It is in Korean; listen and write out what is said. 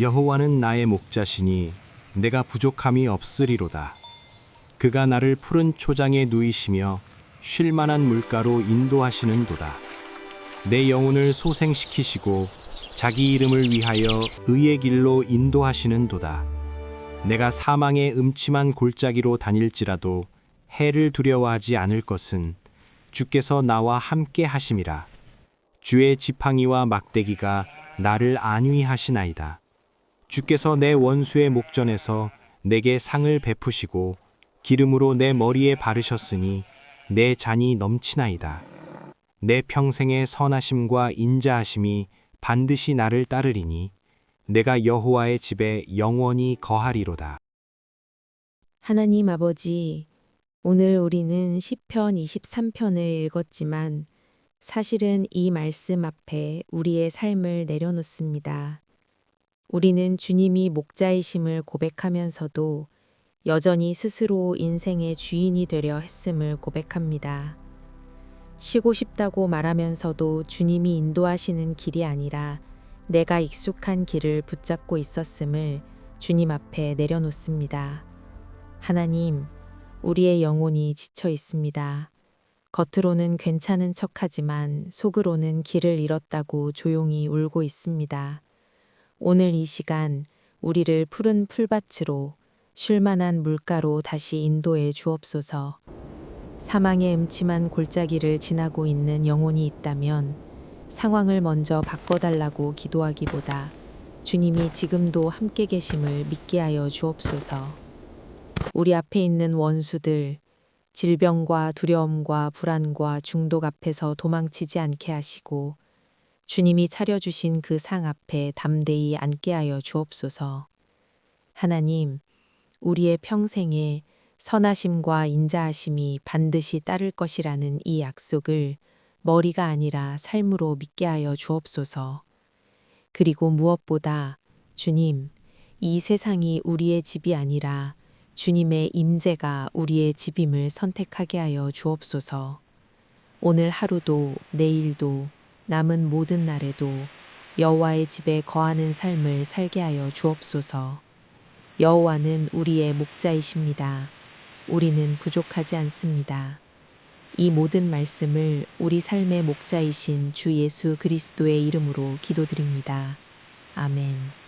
여호와는 나의 목자시니 내가 부족함이 없으리로다. 그가 나를 푸른 초장에 누이시며 쉴 만한 물가로 인도하시는도다. 내 영혼을 소생시키시고 자기 이름을 위하여 의의 길로 인도하시는도다. 내가 사망의 음침한 골짜기로 다닐지라도 해를 두려워하지 않을 것은 주께서 나와 함께 하심이라. 주의 지팡이와 막대기가 나를 안위하시나이다. 주께서 내 원수의 목전에서 내게 상을 베푸시고 기름으로 내 머리에 바르셨으니 내 잔이 넘치나이다. 내 평생의 선하심과 인자하심이 반드시 나를 따르리니 내가 여호와의 집에 영원히 거하리로다. 하나님 아버지, 오늘 우리는 시편 23편을 읽었지만 사실은 이 말씀 앞에 우리의 삶을 내려놓습니다. 우리는 주님이 목자이심을 고백하면서도 여전히 스스로 인생의 주인이 되려 했음을 고백합니다. 쉬고 싶다고 말하면서도 주님이 인도하시는 길이 아니라 내가 익숙한 길을 붙잡고 있었음을 주님 앞에 내려놓습니다. 하나님, 우리의 영혼이 지쳐 있습니다. 겉으로는 괜찮은 척하지만 속으로는 길을 잃었다고 조용히 울고 있습니다. 오늘 이 시간 우리를 푸른 풀밭으로 쉴만한 물가로 다시 인도해 주옵소서. 사망의 음침한 골짜기를 지나고 있는 영혼이 있다면 상황을 먼저 바꿔달라고 기도하기보다 주님이 지금도 함께 계심을 믿게 하여 주옵소서. 우리 앞에 있는 원수들, 질병과 두려움과 불안과 중독 앞에서 도망치지 않게 하시고 주님이 차려주신 그 상 앞에 담대히 앉게 하여 주옵소서. 하나님, 우리의 평생에 선하심과 인자하심이 반드시 따를 것이라는 이 약속을 머리가 아니라 삶으로 믿게 하여 주옵소서. 그리고 무엇보다 주님, 이 세상이 우리의 집이 아니라 주님의 임재가 우리의 집임을 선택하게 하여 주옵소서. 오늘 하루도 내일도 남은 모든 날에도 여호와의 집에 거하는 삶을 살게 하여 주옵소서. 여호와는 우리의 목자이십니다. 우리는 부족하지 않습니다. 이 모든 말씀을 우리 삶의 목자이신 주 예수 그리스도의 이름으로 기도드립니다. 아멘.